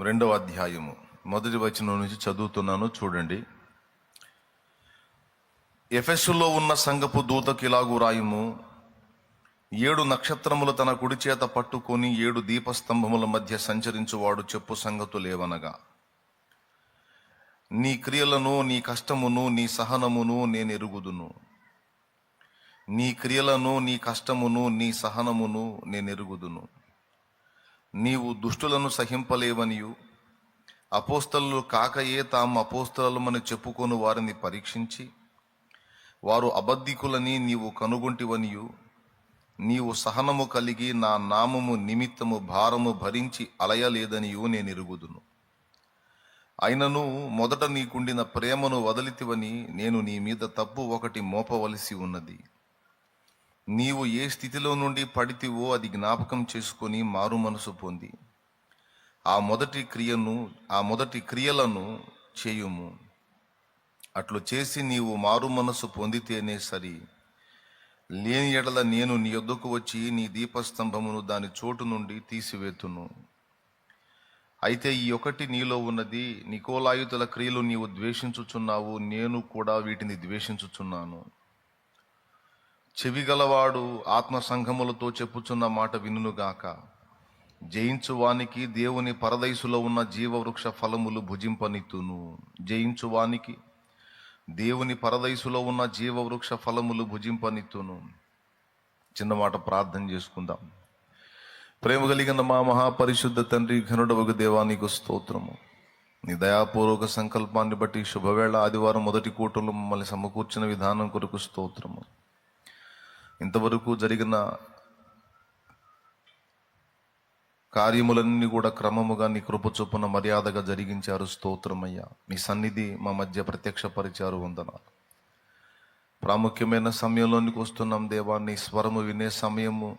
రెండవ అధ్యాయము. మొదటి వచనం నుంచి చదువుతున్నాను చూడండి. ఎఫెస్సులో ఉన్న సంగపు దూతకి ఇలాగు రాయము ఏడు నక్షత్రములు తన కుడి చేత పట్టుకొని ఏడు దీపస్తంభముల మధ్య సంచరించువాడు చెప్పు సంగతులేవనగా నీ క్రియలను నీ కష్టమును నీ సహనమును నేను ఎరుగుదును. నీ క్రియలను నీ కష్టమును నీ సహనమును నేను ఎరుగుదును. నీవు దుష్టులను సహింపలేవనియు. అపోస్తలు కాకయే తాము అపోస్తలమని చెప్పుకొని వారిని పరీక్షించి. వారు అబద్ధికులని నీవు కనుగొంటివనియు. నీవు సహనము కలిగి నా నామము నిమిత్తము భారము భరించి అలయలేదనియు నేను ఎరుగుదును అయినను మొదట నీకుండిన ప్రేమను వదలితివని నేను నీ మీద తప్పు ఒకటి మోపవలసి ఉన్నది. నీవు ఏ స్థితిలో నుండి పడితివో అది జ్ఞాపకం చేసుకొని మారు మనసు పొంది. ఆ మొదటి క్రియను ఆ మొదటి క్రియలను చేయుము. అట్లు చేసి నీవు మారు మనసు పొందితేనే సరి. లేని ఎడల నేను నీ యొద్దకు వచ్చి నీ దీపస్తంభమును దాని చోటు నుండి తీసివేతును. అయితే ఈ ఒకటి నీలో ఉన్నది నికోలాయుతుల క్రియలు నీవు ద్వేషించుచున్నావు నేను కూడా వీటిని ద్వేషించుచున్నాను. చెవిగలవాడు ఆత్మ సంఘములతో చెప్పుచున్న మాట వినుగాక జయించువానికి దేవుని పరదైసులో ఉన్న జీవవృక్ష ఫలములు భుజింపనిత్తును. జయించువానికి దేవుని పరదైసులో ఉన్న జీవవృక్ష ఫలములు భుజింపనిత్తును. చిన్న మాట ప్రార్థన చేసుకుందాం. ప్రేమ కలిగిన మా మహాపరిశుద్ధ తండ్రి ఘనుడవగు దేవానికి స్తోత్రము. నీ దయాపూర్వక సంకల్పాన్ని బట్టి శుభవేళ ఆదివారం మొదటి కూటలు మమ్మల్ని సమకూర్చిన విధానం కొరకు స్తోత్రము. ఇంతవరకు జరిగిన కార్యములన్నీ కూడా క్రమముగా నీ కృప చొప్పున మర్యాదగా జరిగించారు. స్తోత్రమయ్యా. మీ సన్నిధి మా మధ్య ప్రత్యక్షపరిచారు వందనాలు ప్రాముఖ్యమైన సమయంలోనికి వస్తున్నాం దేవా. నీ స్వరము వినే సమయము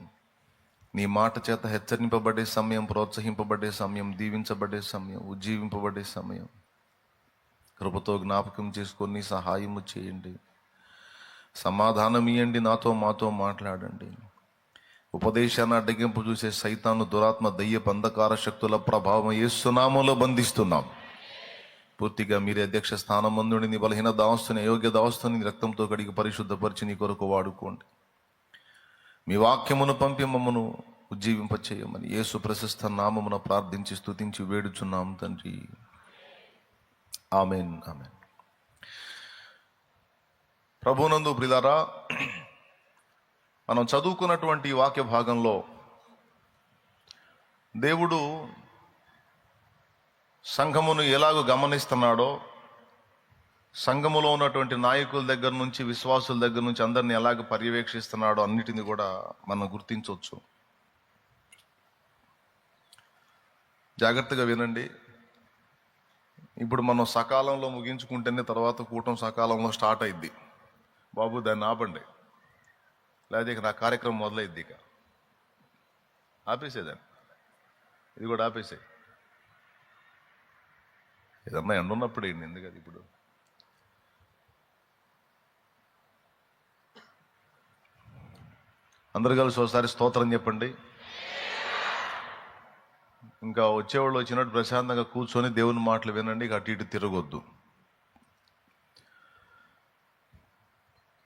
నీ మాట చేత హెచ్చరింపబడే సమయం ప్రోత్సహింపబడే సమయం దీవించబడే సమయం ఉజ్జీవింపబడే సమయం. కృపతో జ్ఞాపకం చేసుకొని సహాయము చేయండి. సమాధానం ఇవ్వండి నాతో మాతో మాట్లాడండి. ఉపదేశాన్ని అడ్డగింపు చూసే సైతాను దురాత్మ దయ్య బంధకార శక్తుల ప్రభావం ఏసునామంలో బంధిస్తున్నాం. పూర్తిగా మీరే అధ్యక్ష స్థానం ముందుండి నీ బలహీన దావస్తుని అయోగ్య దావస్తుని రక్తంతో కడిగి పరిశుద్ధపరిచి నీ కొరకు వాడుకోండి. మీ వాక్యమును పంపి మమ్మను ఉజ్జీవింపచేయమని యేసు ప్రశస్త నామమున ప్రార్థించి స్తుతించి వేడుచున్నాం తండ్రి. Amen amen. ప్రభునందు ప్రిలారా మనం చదువుకున్నటువంటి వాక్య భాగంలో దేవుడు సంఘమును ఎలాగో గమనిస్తున్నాడో సంఘములో ఉన్నటువంటి నాయకుల దగ్గర నుంచి విశ్వాసుల దగ్గర నుంచి అందరిని ఎలాగ పర్యవేక్షిస్తున్నాడో అన్నిటిని కూడా మనం గుర్తించవచ్చు. జాగ్రత్తగా వినండి. ఇప్పుడు మనం సకాలంలో ముగించుకుంటేనే తర్వాత కూటం సకాలంలో స్టార్ట్ అయింది బాబు దాన్ని ఆపండి. లేకపోతే ఇక నా కార్యక్రమం మొదలైద్ది ఇక. ఆపేసేదాన్ని ఇది కూడా ఆపేసే ఏదన్నా ఎండ ఉన్నప్పుడు ఏంటి ఎందుకు అది ఇప్పుడు? అందరు కలిసి ఒకసారి స్తోత్రం చెప్పండి. ఇంకా వచ్చేవాళ్ళు వచ్చినట్టు ప్రశాంతంగా కూర్చొని దేవుని మాటలు వినండి ఇక అటు ఇటు తిరగొద్దు.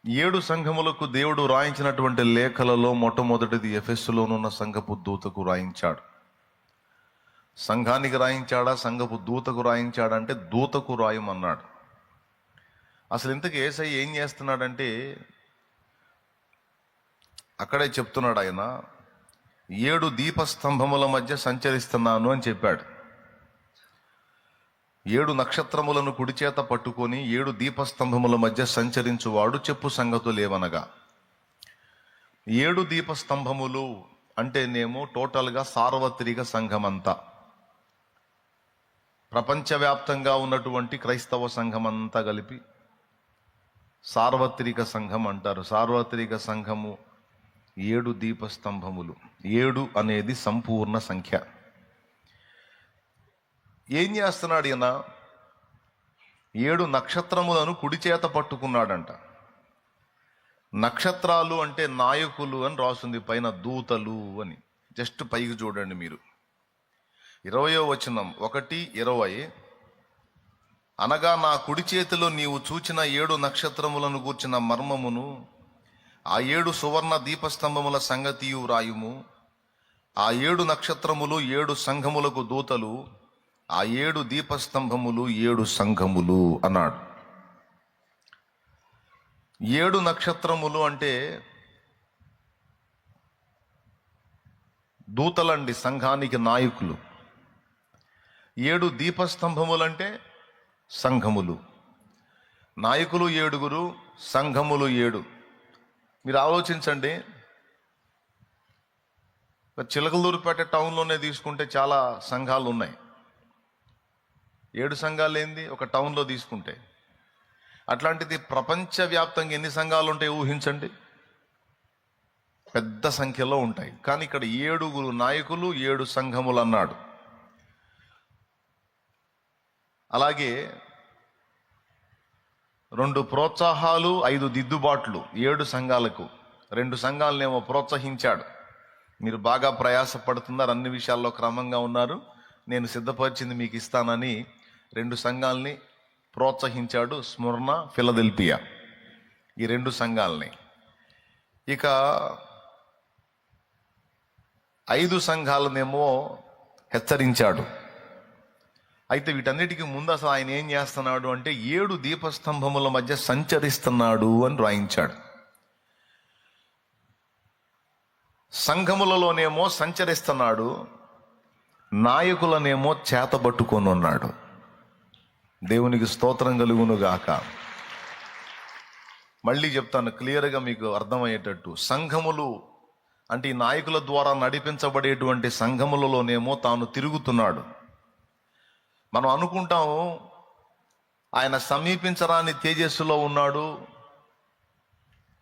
ఏడు సంఘములకు దేవుడు రాయించినటువంటి లేఖలలో మొట్టమొదటిది ఎఫెస్సులోనున్న సంఘపు దూతకు రాయించాడు. సంఘానికి రాయించాడా? సంఘపు దూతకు రాయించాడంటే దూతకు రాయమన్నాడు. అసలు ఇంతకు ఏసై ఏం చేస్తున్నాడంటే అక్కడే చెప్తున్నాడు ఆయన ఏడు దీపస్తంభముల మధ్య సంచరిస్తున్నాను అని చెప్పాడు. ఏడు నక్షత్రములను కుడిచేత పట్టుకొని ఏడు దీపస్తంభముల మధ్య సంచరించువాడు చెప్పు సంగతులేవనగా ఏడు దీపస్తంభములు అంటేనేమో టోటల్గా సార్వత్రిక సంఘమంతా. ప్రపంచవ్యాప్తంగా ఉన్నటువంటి క్రైస్తవ సంఘం అంతా కలిపి సార్వత్రిక సంఘం అంటారు. సార్వత్రిక సంఘము ఏడు దీపస్తంభములు. ఏడు అనేది సంపూర్ణ సంఖ్య. ఏం చేస్తున్నాడు ఈయన? ఏడు నక్షత్రములను కుడి చేత పట్టుకున్నాడంట. నక్షత్రాలు అంటే నాయకులు అని రాస్తుంది పైన దూతలు అని. జస్ట్ పైకి చూడండి మీరు. ఇరవయో వచనం ఒకటి ఇరవై. అనగా నా కుడి చేతిలో నీవు చూచిన ఏడు నక్షత్రములను కూర్చిన మర్మమును ఆ ఏడు సువర్ణ దీపస్తంభముల సంగతియు రాయుము ఆ ఏడు నక్షత్రములు ఏడు సంఘములకు దూతలు ఆ ఏడు దీపస్తంభములు ఏడు సంఘములు అన్నాడు. ఏడు నక్షత్రములు అంటే దూతలండి సంఘానికి నాయకులు. ఏడు దీపస్తంభములంటే సంఘములు. నాయకులు ఏడుగురు సంఘములు ఏడు. మీరు ఆలోచించండి. చిలకలూరుపేట టౌన్లోనే తీసుకుంటే చాలా సంఘాలు ఉన్నాయి ఏడు సంఘాలు ఏంది ఒక టౌన్లో తీసుకుంటే. అట్లాంటిది ప్రపంచవ్యాప్తంగా ఎన్ని సంఘాలు ఉంటాయి ఊహించండి? పెద్ద సంఖ్యలో ఉంటాయి. కానీ ఇక్కడ ఏడుగురు నాయకులు ఏడు సంఘములు అన్నాడు అలాగే రెండు ప్రోత్సాహాలు ఐదు దిద్దుబాట్లు ఏడు సంఘాలకు. రెండు సంఘాలనేమో ప్రోత్సహించాడు. మీరు బాగా ప్రయాసపడుతున్నారు అన్ని విషయాల్లో క్రమంగా ఉన్నారు. నేను సిద్ధపరిచింది మీకు ఇస్తానని రెండు సంఘాలని ప్రోత్సహించాడు స్మరణ ఫిలదెల్పియా ఈ రెండు సంఘాలని. ఇక ఐదు సంఘాలనేమో హెచ్చరించాడు. అయితే వీటన్నిటికీ ముందు అసలు ఆయన ఏం చేస్తున్నాడు అంటే ఏడు దీపస్తంభముల మధ్య సంచరిస్తున్నాడు అని రాయించాడు. సంఘములలోనేమో సంచరిస్తున్నాడు నాయకులనేమో చేతబట్టుకొని ఉన్నాడు. దేవునికి స్తోత్రం కలుగును గాక మళ్ళీ చెప్తాను క్లియర్గా మీకు అర్థమయ్యేటట్టు. సంఘములు అంటే ఈ నాయకుల ద్వారా నడిపించబడేటువంటి సంఘములలోనేమో తాను తిరుగుతున్నాడు. మనం అనుకుంటాము ఆయన సమీపించరాని తేజస్సులో ఉన్నాడు.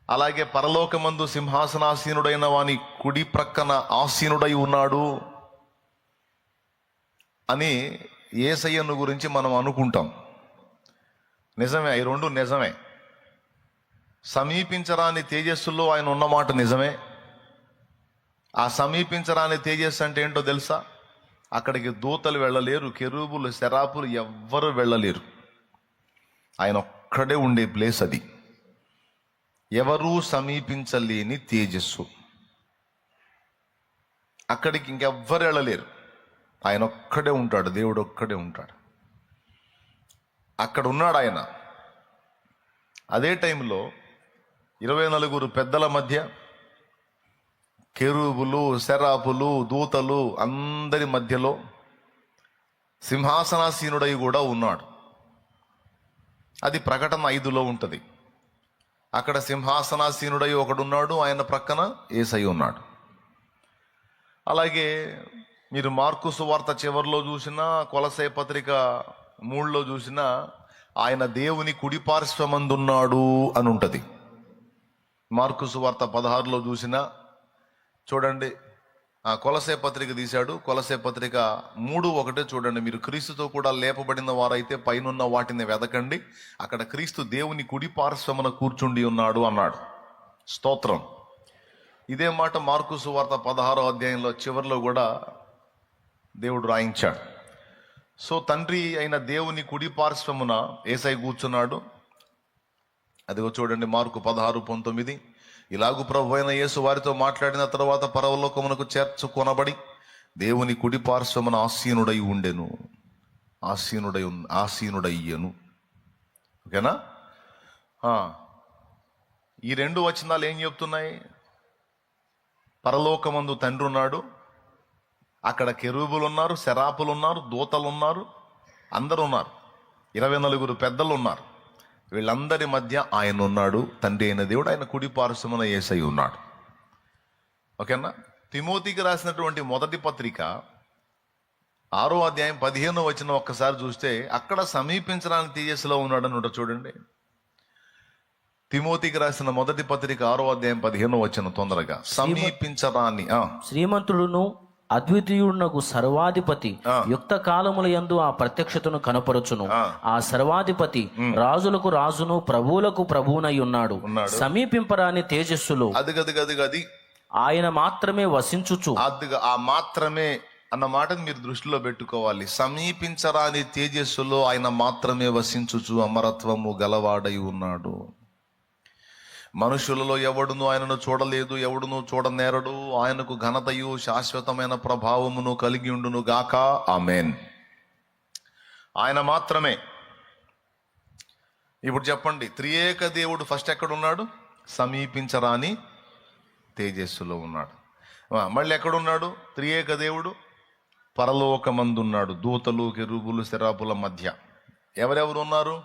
అలాగే పరలోకమందు సింహాసనాసీనుడైన వాని కుడి ప్రక్కన ఆసీనుడై ఉన్నాడు అని ఏసయ్యను గురించి మనం అనుకుంటాం. నిజమే ఈ రెండు నిజమే. సమీపించరాని తేజస్సులో ఆయన ఉన్నమాట నిజమే. ఆ సమీపించరాని తేజస్సు అంటే ఏంటో తెలుసా? అక్కడికి దూతలు వెళ్ళలేరు కెరూబులు శరాపులు ఎవ్వరు వెళ్ళలేరు. ఆయన ఒక్కడే ఉండే ప్లేస్ అది. ఎవరూ సమీపించలేని తేజస్సు. అక్కడికి ఇంకెవ్వరు వెళ్ళలేరు. ఆయన ఒక్కడే ఉంటాడు దేవుడు ఒక్కడే ఉంటాడు. అక్కడ ఉన్నాడు ఆయన. అదే టైంలో ఇరవై నలుగురు పెద్దల మధ్య కెరూబులు శరాపులు దూతలు అందరి మధ్యలో సింహాసనాసీనుడై కూడా ఉన్నాడు. అది ప్రకటన ఐదులో ఉంటుంది. అక్కడ సింహాసనాసీనుడై ఒకడున్నాడు ఆయన ప్రక్కన ఏసై ఉన్నాడు. అలాగే మీరు మార్కు సువార్త చివరిలో చూసినా కొలసే పత్రిక మూడులో చూసినా ఆయన దేవుని కుడి పార్శ్వమందున్నాడు అని ఉంటుంది మార్కు సువార్త పదహారులో చూసినా చూడండి ఆ కొలసే పత్రిక తీశాడు. కొలసే పత్రిక మూడు ఒకటే చూడండి మీరు క్రీస్తుతో కూడా లేపబడిన వారైతే పైనున్న వాటిని వెదకండి. అక్కడ క్రీస్తు దేవుని కుడి పార్శ్వమున కూర్చుండి ఉన్నాడు అన్నాడు. స్తోత్రం. ఇదే మాట మార్కు సువార్త పదహారో అధ్యాయంలో చివరిలో కూడా దేవుడు రాయించాడు. సో తండ్రి అయిన దేవుని కుడి పార్శ్వమున ఏసై కూర్చున్నాడు. అదిగో చూడండి మార్కు పదహారు పంతొమ్మిది. ఇలాగు ప్రభు అయిన యేసు వారితో మాట్లాడిన తర్వాత పరవలోకమునకు చేర్చుకొనబడి దేవుని కుడి పార్శ్వమున ఆసీనుడై ఉండెను. ఆసీనుడై ఆసీనుడయ్యను. ఓకేనా? ఈ రెండు వచనాలు ఏం చెప్తున్నాయి? పరలోకమందు తండ్రి ఉన్నాడు. అక్కడ కెరూబులు ఉన్నారు శరాపులు ఉన్నారు దూతలు ఉన్నారు అందరు ఉన్నారు ఇరవై నలుగురు పెద్దలు ఉన్నారు వీళ్ళందరి మధ్య ఆయన ఉన్నాడు తండ్రి అయిన దేవుడు ఆయన కుడి పార్శ్వమున ఏసై ఉన్నాడు. ఓకేనా? తిమోతికి రాసినటువంటి మొదటి పత్రిక ఆరో అధ్యాయం పదిహేను వచ్చిన ఒక్కసారి చూస్తే అక్కడ సమీపించడానికి తేజస్సులో ఉన్నాడని ఉంటాడు చూడండి. తిమోతికి రాసిన మొదటి పత్రిక ఆరో అధ్యాయం పదిహేను వచ్చిన తొందరగా. సమీపించరాని శ్రీమంతుడును అద్వితీయుడునకు సర్వాధిపతి. యుక్త కాలముల యందు ఆ ప్రత్యక్షతను కనపరచును. ఆ. సర్వాధిపతి రాజులకు రాజును ప్రభువులకు ప్రభువునై ఉన్నాడు. ఉన్నాడు. సమీపింపరాని తేజస్సులో అది గది గది గది. ఆయన మాత్రమే వసించుచు. అదిగా ఆ మాత్రమే అన్న మాటను మీరు దృష్టిలో పెట్టుకోవాలి. సమీపించరాని తేజస్సులో ఆయన మాత్రమే వసించుచు అమరత్వము గలవాడై ఉన్నాడు. మనుషులలో ఎవడును ఆయనను చూడలేదు ఎవడును చూడనేరడు. ఆయనకు ఘనతయు శాశ్వతమైన ప్రభావమును కలిగి ఉండును గాక. ఆమెన్. ఆయన మాత్రమే. ఇప్పుడు చెప్పండి త్రియేక దేవుడు ఫస్ట్ ఎక్కడ ఉన్నాడు సమీపించరాని తేజస్సులో ఉన్నాడు. మళ్ళీ ఎక్కడున్నాడు? త్రియేక దేవుడు పరలోకమందున్నాడు. దూతలు కెరుబులు శరాపుల మధ్య. ఎవరెవరు ఉన్నారు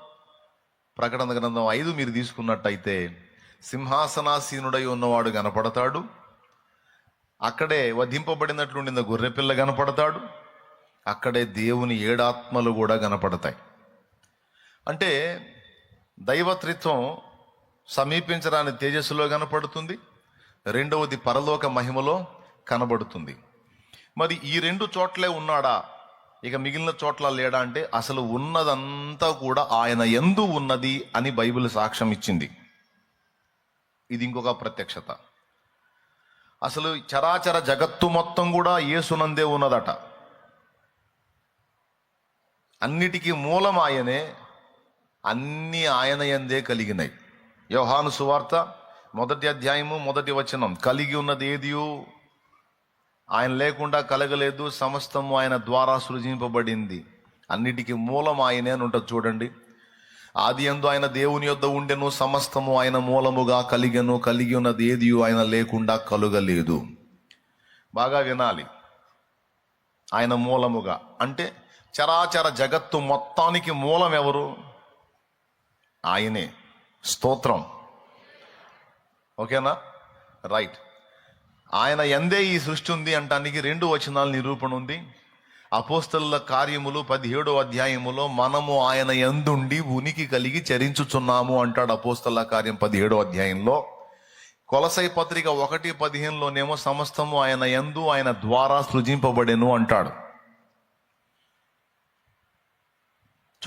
ప్రకటన గ్రంథం ఐదు మీరు తీసుకున్నట్టయితే సింహాసనాసీనుడై ఉన్నవాడు కనపడతాడు. అక్కడే వధింపబడినట్లుండిన గొర్రెపిల్ల కనపడతాడు. అక్కడే దేవుని ఏడాత్మలు కూడా కనపడతాయి. అంటే దైవత్రిత్వం సమీపించరాని తేజస్సులో కనపడుతుంది. రెండవది పరలోక మహిమలో కనబడుతుంది. మరి ఈ రెండు చోట్లే ఉన్నాడా? ఇక మిగిలిన చోట్ల లేడా అంటే అసలు ఉన్నదంతా కూడా ఆయన ఎందు ఉన్నది అని బైబిల్ సాక్ష్యం ఇచ్చింది. ఇది ఇంకొక ప్రత్యక్షత. అసలు చరాచర జగత్తు మొత్తం కూడా యేసునందే ఉన్నదట. అన్నిటికీ మూలం ఆయనే అన్ని ఆయన ఎందే కలిగినాయి యోహాను సువార్త మొదటి అధ్యాయము మొదటి వచనం. కలిగి ఉన్నది ఏదియు? ఆయన లేకుండా కలగలేదు సమస్తము ఆయన ద్వారా సృజింపబడింది. అన్నిటికీ మూలం ఆయనే అని ఉంటుంది చూడండి. ఆది ఎందు ఆయన దేవుని యొద్ద ఉండెను సమస్తము ఆయన మూలముగా కలిగెను కలిగి ఉన్నది ఏది ఆయన లేకుండా కలుగలేదు. బాగా వినాలి. ఆయన మూలముగా. అంటే చరాచర జగత్తు మొత్తానికి మూలం ఎవరు? ఆయనే. స్తోత్రం. ఓకేనా? రైట్. ఆయన ఎందే ఈ సృష్టి ఉంది అంటానికి రెండు వచనాల నిరూపణ ఉంది. అపోస్తల కార్యములు పదిహేడో అధ్యాయములో మనము ఆయన ఎందుండి ఉనికి కలిగి చరించుచున్నాము అంటాడు అపోస్తల కార్యం పదిహేడో అధ్యాయంలో. కొలసై పత్రిక ఒకటి పదిహేనులోనేమో సమస్తము ఆయన ఎందు ఆయన ద్వారా సృజింపబడెను అంటాడు.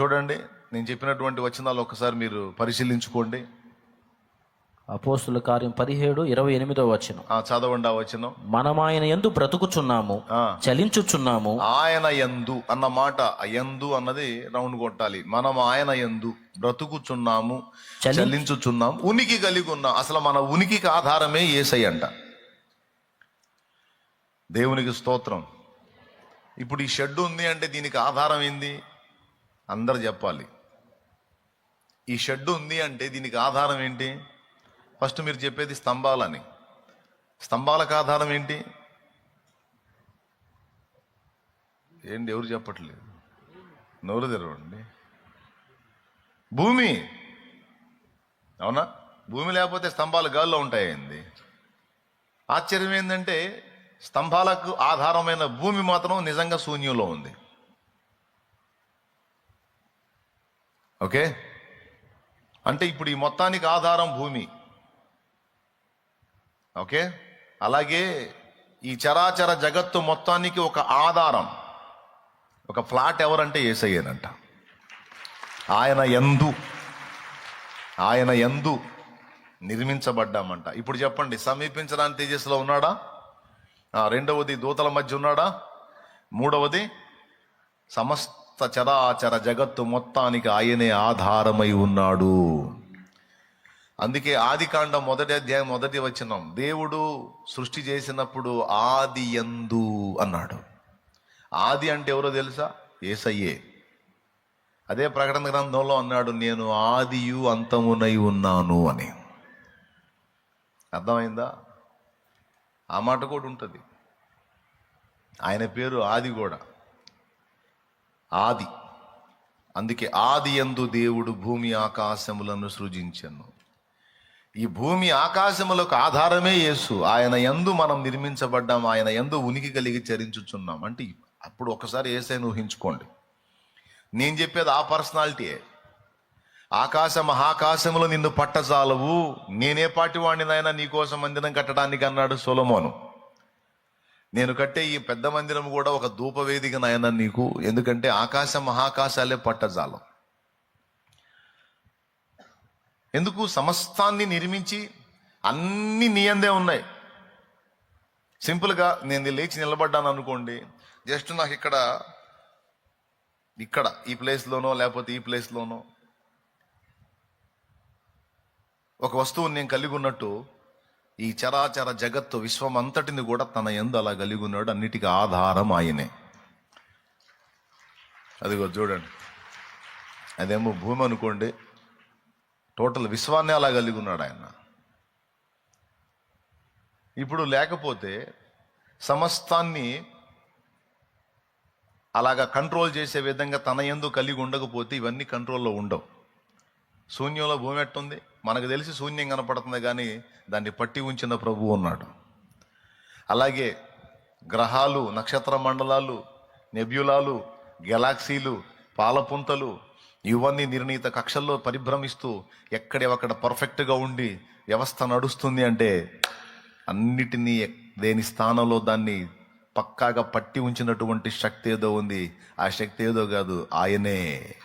చూడండి నేను చెప్పినటువంటి వచనాలు ఒకసారి మీరు పరిశీలించుకోండి. అపోస్తుల కార్యం పదిహేడు ఇరవై ఎనిమిదో వచనం. ఆ చదవండి ఆ వచనం. మనం ఆయన ఎందు బ్రతుకుచున్నాము. చలించుచున్నాము. ఆయన యందు అన్న మాట యందు అన్నది రౌండ్ కొట్టాలి. మనం ఆయన యందు బ్రతుకుచున్నాము చలి- చెల్లించుచున్నాం ఉనికి కలిగి ఉన్నాం. అసలు మన ఉనికికి ఆధారమే ఏసై అంట. దేవునికి స్తోత్రం. ఇప్పుడు ఈ షెడ్ ఉంది అంటే దీనికి ఆధారం ఏంది? అందరు చెప్పాలి. ఈ షెడ్ ఉంది అంటే దీనికి ఆధారం ఏంటి? ఫస్ట్ మీరు చెప్పేది స్తంభాలని. స్తంభాలకు ఆధారం ఏంటి? ఏంటి ఎవరు చెప్పట్లేదు? నోరు తెరవండి. భూమి. అవునా? భూమి లేకపోతే స్తంభాలు గాల్లో ఉంటాయండి. ఆశ్చర్యం ఏంటంటే స్తంభాలకు ఆధారమైన భూమి మాత్రం నిజంగా శూన్యంలో ఉంది. ఓకే? అంటే ఇప్పుడు ఈ మొత్తానికి ఆధారం భూమి. ఓకే? అలాగే ఈ చరాచర జగత్తు మొత్తానికి ఒక ఆధారం. ఒక ఫ్లాట్ ఎవరంటే ఏసయ్యేనంట. ఆయన ఎందు ఆయన ఎందు నిర్మించబడ్డామంట. ఇప్పుడు చెప్పండి సమీపించడానికి తేజస్సులో ఉన్నాడా? రెండవది దూతల మధ్య ఉన్నాడా? మూడవది సమస్త చరాచర జగత్తు మొత్తానికి ఆయనే ఆధారమై ఉన్నాడు. అందుకే ఆది కాండం మొదటి అధ్యాయం మొదటి వచనం దేవుడు సృష్టి చేసినప్పుడు ఆది ఎందు అన్నాడు. ఆది అంటే ఎవరో తెలుసా? ఏసయ్యే. అదే ప్రకటన గ్రంథంలో అన్నాడు నేను ఆదియు అంతమునై ఉన్నాను అని. అర్థమైందా? ఆ మాట కూడా ఉంటుంది. ఆయన పేరు ఆది కూడా. ఆది. అందుకే ఆది ఎందు దేవుడు భూమి ఆకాశములను సృజించను. ఈ భూమి ఆకాశములకు ఆధారమే యేసు. ఆయన ఎందు మనం నిర్మించబడ్డాం ఆయన ఎందు ఉనికి కలిగి చరించుచున్నాం. అంటే అప్పుడు ఒకసారి ఏసైని ఊహించుకోండి. నేను చెప్పేది ఆ పర్సనాలిటీయే ఆకాశ మహాకాశములు నిన్ను పట్టజాలవు. నేనే పాటి వాడినైనా నీకోసం మందిరం కట్టడానికి అన్నాడు సొలమోను. నేను కట్టే ఈ పెద్ద మందిరం కూడా ఒక ధూపవేదిక నాయన నీకు. ఎందుకంటే ఆకాశ మహాకాశాలే పట్టజాలం. ఎందుకు సమస్తాన్ని నిర్మించి అన్ని నీయందే ఉన్నాయి? సింపుల్గా నేను లేచి నిలబడ్డాను అనుకోండి జస్ట్ నాకు ఇక్కడ ఇక్కడ ఈ ప్లేస్లోనో లేకపోతే ఈ ప్లేస్లోనో ఒక వస్తువుని నేను కలిగి ఉన్నట్టు ఈ చరాచర జగత్తు విశ్వం అంతటిని కూడా తన ఎందు అలా కలిగి ఉన్నాడు అన్నిటికీ ఆధారం ఆయనే. అదిగో చూడండి. అదేమో భూమి అనుకోండి టోటల్ విశ్వాన్ని అలా కలిగి ఉన్నాడు ఆయన. ఇప్పుడు లేకపోతే సమస్తాన్ని అలాగా కంట్రోల్ చేసే విధంగా తన ఎందు కలిగి ఉండకపోతే ఇవన్నీ కంట్రోల్లో ఉండవు. శూన్యంలో భూమి ఎట్టుంది? మనకు తెలిసి శూన్యం కనపడుతుంది కానీ దాన్ని పట్టి ఉంచిన ప్రభు ఉన్నాడు. అలాగే గ్రహాలు నక్షత్ర మండలాలు నెబ్యులాలు గెలాక్సీలు పాలపుంతలు ఇవన్నీ నిర్ణీత కక్షల్లో పరిభ్రమిస్తూ ఎక్కడెక్కడ పర్ఫెక్ట్గా ఉండి వ్యవస్థ నడుస్తుంది అంటే అన్నిటినీ దేని స్థానంలో దాన్ని పక్కాగా పట్టి ఉంచినటువంటి శక్తి ఏదో ఉంది. ఆ శక్తి ఏదో కాదు. ఆయనే.